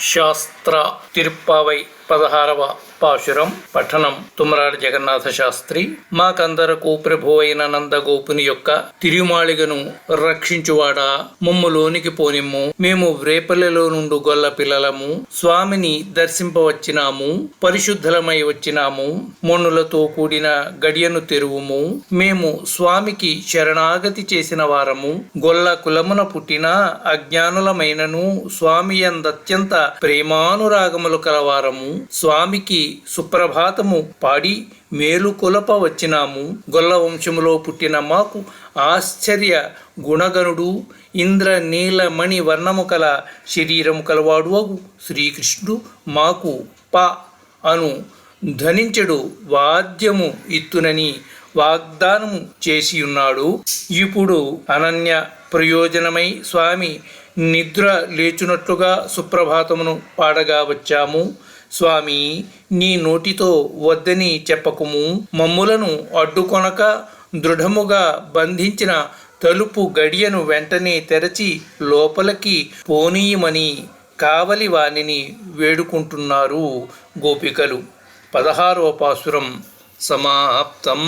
శాస్త్ర తిరుప్పావై పదహారవ పాశురం పఠనం. తుమరాడు జగన్నాథ శాస్త్రి. మాకందరకు ప్రభు అయిన నందగోపుని యొక్క తిరుమాళిగను రక్షించువాడా. మమ్ములోనికి పోనిమ్ము. మేము వ్రేపల్లెలో నుండి గొల్ల పిల్లలము. స్వామిని దర్శింపవచ్చినాము. పరిశుద్ధలమై వచ్చినాము. మొన్నులతో కూడిన గడియను తెరువుము. మేము స్వామికి శరణాగతి చేసిన వారము. గొల్ల కులమున పుట్టిన అజ్ఞానులమైనను స్వామి అందత్యంత ప్రేమానురాగములు కలవారము. స్వామికి సుప్రభాతము పాడి మేలుకొలప వచ్చినాము గొల్లవంశములో పుట్టిన మాకు ఆశ్చర్య గుణగణుడు. ఇంద్ర నీలమణి వర్ణము కల శరీరము కలవాడు అగు. శ్రీకృష్ణుడు మాకు ప అను ధ్వనించడు. వాద్యము ఇత్తునని వాగ్దానము చేసియున్నాడు. ఇప్పుడు అనన్య ప్రయోజనమై స్వామి నిద్ర లేచునట్లుగా సుప్రభాతమును పాడగా వచ్చాము. స్వామి నీ నోటితో వద్దని చెప్పకుము. మమ్ములను అడ్డుకొనక దృఢముగా బంధించిన తలుపు గడియను వెంటనే తెరచి లోపలికి పోనీయమని కావలి వాణిని వేడుకుంటున్నారు గోపికలు. పదహారవ పాసురం సమాప్తం.